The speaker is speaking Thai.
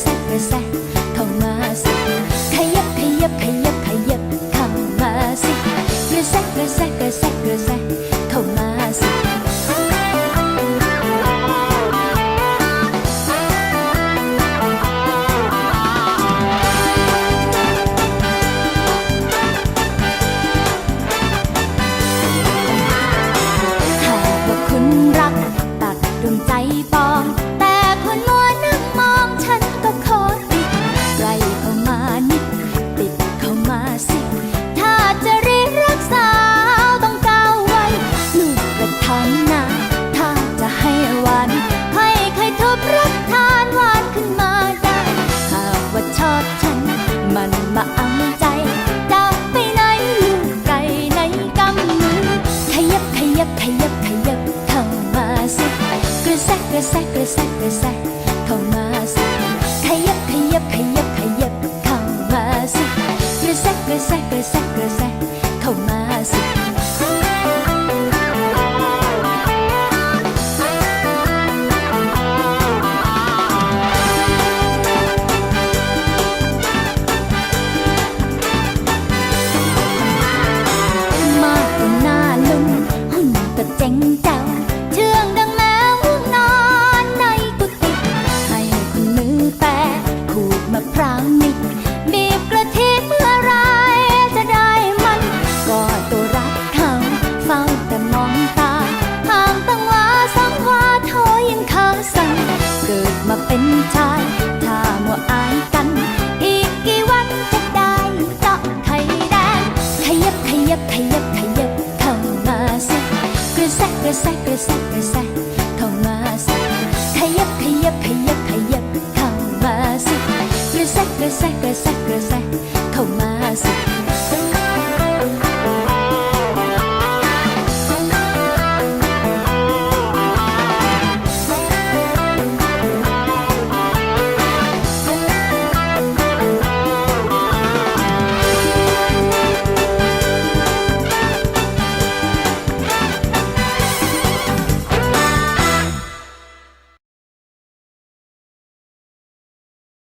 แซะไปแซะเข้ามาสิขยับขยับขยับ กระแซะกระแซะกระแซะกระแซะเข้ามาสิขยับขยับขยับขยับเข้ามาสิกระแซะกระแซะกระแซะก เป็นชาย ถ้ามัวอายกัน อีกกี่วันจะได้เจาะไข่แดงขยับขยับขยับขยับเข้ามาสิกระแซกกระแซกกระแซกกระแซกเข้ามาสิขยับขยับขยับขยับเข้ามาสิกระแซกกระแซกกระแซกกระแซะเข้ามาสิ